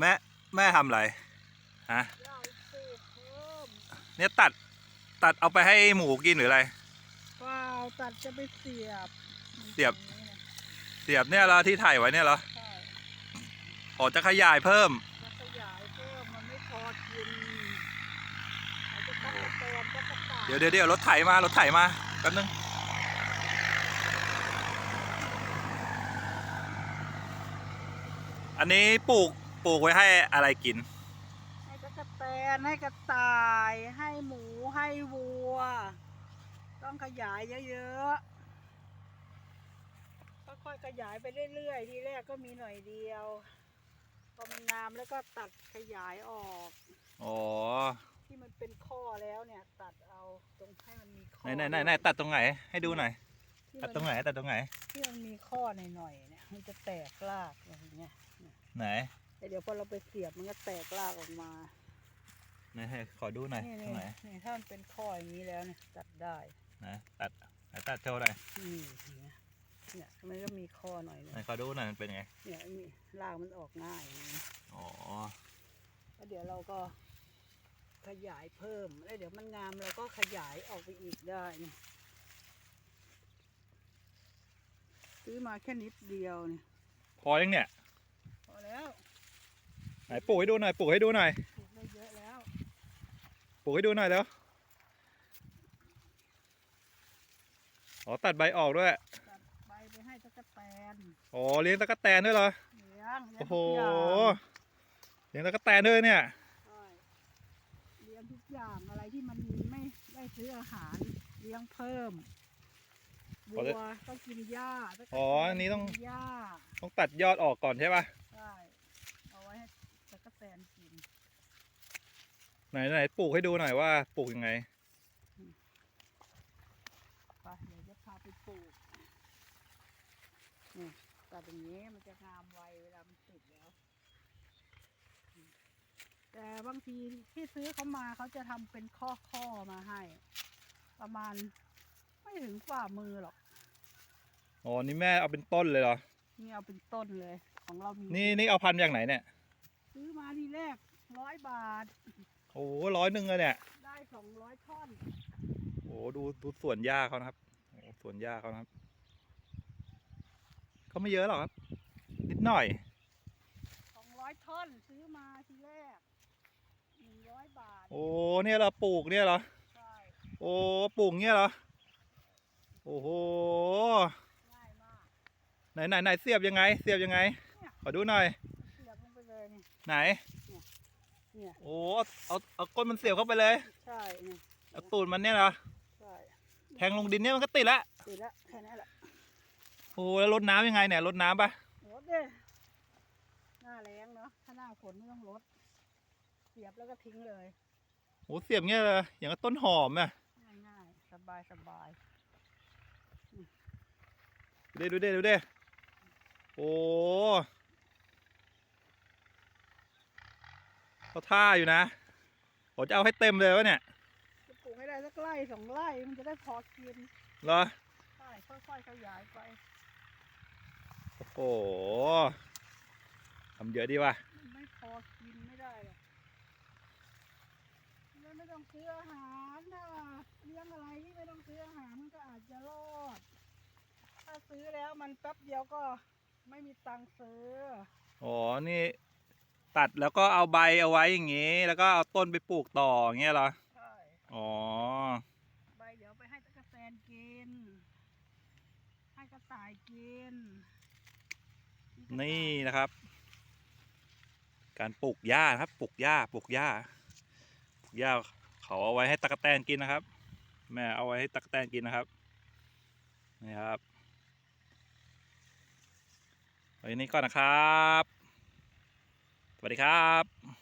แม่แม่ทำอะไรฮะยายปลูกเพิ่มเนี่ยตัดตัดเอาไปให้หมูกินหรืออะไรเปล่าตัดจะไปเสียบ เสียบมันนี่นะเสียบเนี่ยเหรอที่ถ่ายไว้เนี่ยเหรอใช่อ๋อจะขยายเพิ่มจะขยายเพิ่มมันไม่พอกินอาจจะต้องไปเติมก็กระต่ายเดี๋ยวเดี๋ยวเดี๋ยวรถไถมารถไถมาแป๊บนึงอันนี้ปลูก ปลูกไว้ให้อะไรกิน ให้กระแตนให้กระต่าย ให้หมูให้วัว ต้องขยายเยอะๆค่อยๆขยายไปเรื่อยๆ ทีแรกก็มีหน่อยเดียวพอมันงามแล้วก็ตัดขยายออกอ๋อที่มันเป็นข้อแล้วเนี่ย ตัดเอาตรงให้มันมีข้อไหนไหนไหนไหนตัดตรงไหน ให้ดูหน่อยที่ตัดมันตรงไหนตัดตรงไหนที่มันมีข้อหน่อยๆเนี่ยมันจะแตกรากอย่างเงี้ยไหนแต่ เดี๋ยวพอเราไปเสียบมันก็แตกรากออกมาไหนให้ขอดูหน่อยนี่ตรนี่งไหนนี่ถ้ามันเป็นข้ออย่างนี้แล้วเนี่ยตัดได้ไหนตัดไหนตัดเท่าไหร่นี่อย่างเงี้ยเนี่ยมันก็มีข้อหน่อยไหนเนี่ยขอดูหน่อยมันเป็นไงเนี่ยมีรากมันออกง่ายอย่างนี้อ๋อแล้วเดี๋ยวเราก็ขยายเพิ่มแล้วเดี๋ยวมันงามเราก็ขยายออกไปอีกได้เนี่ยซื้อมาแค่นิดเดียวเนี่ยพอยังเนี่ยพอแล้ว ไหนปลูกให้ดูหน่อยปลูกให้ดูหน่อยปลูกได้เยอะแล้วปลูกให้ดูหน่อยแล้วอ๋อตัดใบออกด้วยตัดใบไปให้ตะกะแตนอ๋อเลี้ยงตะกั่แตนด้วยเหรอเลี้ยงเลี้ยงโอ้โหทุกอย่างเลี้ยงตะกั่แตนด้วยเนี่ยใช่เลี้ยงทุกอย่างอะไรที่มันไม่ได้ซื้ออาหารเลี้ยงเพิ่มอ๋วัอวต้องกินหญ้าตะกะแตอ๋ออันนี้ต้องกิหญ้าต้องตัดยอดออกก่อนใช่ป่ะ ใช่เอาไว้ให้ตะกะแตนกิน ไหนไหนปลูกให้ดูหน่อยว่าปลูกยังไงไปเดี๋ยวจะพาไปปลูกนี่ตัดอย่างนี้มันจะงามไวเวลามันติดแล้วอืมแต่บางทีที่ซื้อเขามาเขาจะทำเป็นข้อข้อๆมาให้ ประมาณไม่ถึงฝ่ามือหรอก อ๋อ นี่แม่เอาเป็นต้นเลยเหรอ นี่เอาเป็นต้นเลย ของเรามีนี่นี่เอาพันธุ์อย่างไหนเนี่ย ซื้อมาทีแรก ร้อยบาท โอ้โหร้อยหนึ่งเลยเนี่ย ได้สองร้อยท่อนโอ้โหดูดูสวนหญ้าเขานะครับโอ้โหสวนหญ้าเขานะครับ ก็ไม่เยอะหรอกครับ นิดหน่อย สองร้อยท่อนซื้อมาทีแรกหนึ่งร้อยบาท โอ้เนี่ยเราปลูกเนี่ยเหรอ ใช่ โอ้ปลูกเนี่ยเหรอ โอ้โห ง่ายมาก ไหนไหนไหนเสียบยังไง เสียบยังไง ขอดูหน่อย เสียบลงไปเลยนี่ไหน เนี่ยโอ้เอาเอาก้นมันเสียบเข้าไปเลย ใช่นี่เอาตูดมันเนี่ยเหรอใช่แทงลงดินเนี่ยมันก็ติดละติดแล้วแค่นี้แหละโอ้แล้วรดน้ำยังไงเนี่ยรดน้ำปะรถเด้หน้าแรงเนาะถ้าหน้าฝนไม่ต้องรดเสียบแล้วก็ทิ้งเลยโอ้เสียบเงี้ยเลยอย่างกับต้นหอมอะง่ายๆสบายสบายดูดิดูดิดูดิโอ้ เขาท่าอยู่นะผมจะเอาให้เต็มเลยวะเนี่ยจะปลูกให้ได้สักไร่สองไร่มันจะได้พอกินเหรอใช่ค่อยๆขยายไปโอ้โหทำเยอะดีว่ะมันไม่พอกินไม่ได้หรอกมันไม่ต้องซื้ออาหารนะเลี้ยงอะไรที่ไม่ต้องซื้ออาหารมันก็อาจจะรอด ถ้าซื้อแล้วมันแป๊บเดียวก็ไม่มีตังค์ซื้ออ๋อนี่ ตัดแล้วก็เอาใบเอาไว้อย่างงี้ แล้วก็เอาต้นไปปลูกต่ออย่างเงี้ยเหรอ ใช่อ๋อ ใบเดี๋ยวไปให้ตะกะแตนกิน ให้กระต่ายกินกระต่ายนี่นะครับ การปลูกหญ้านะครับ ปลูกหญ้า ปลูกหญ้า ปลูกหญ้าเขาเอาไว้ให้ตะกแตนกินนะครับ แม่เอาไว้ให้ตะกแตนกินนะครับนี่ครับไว้นี้ก่อนนะครับส วัสดีครับ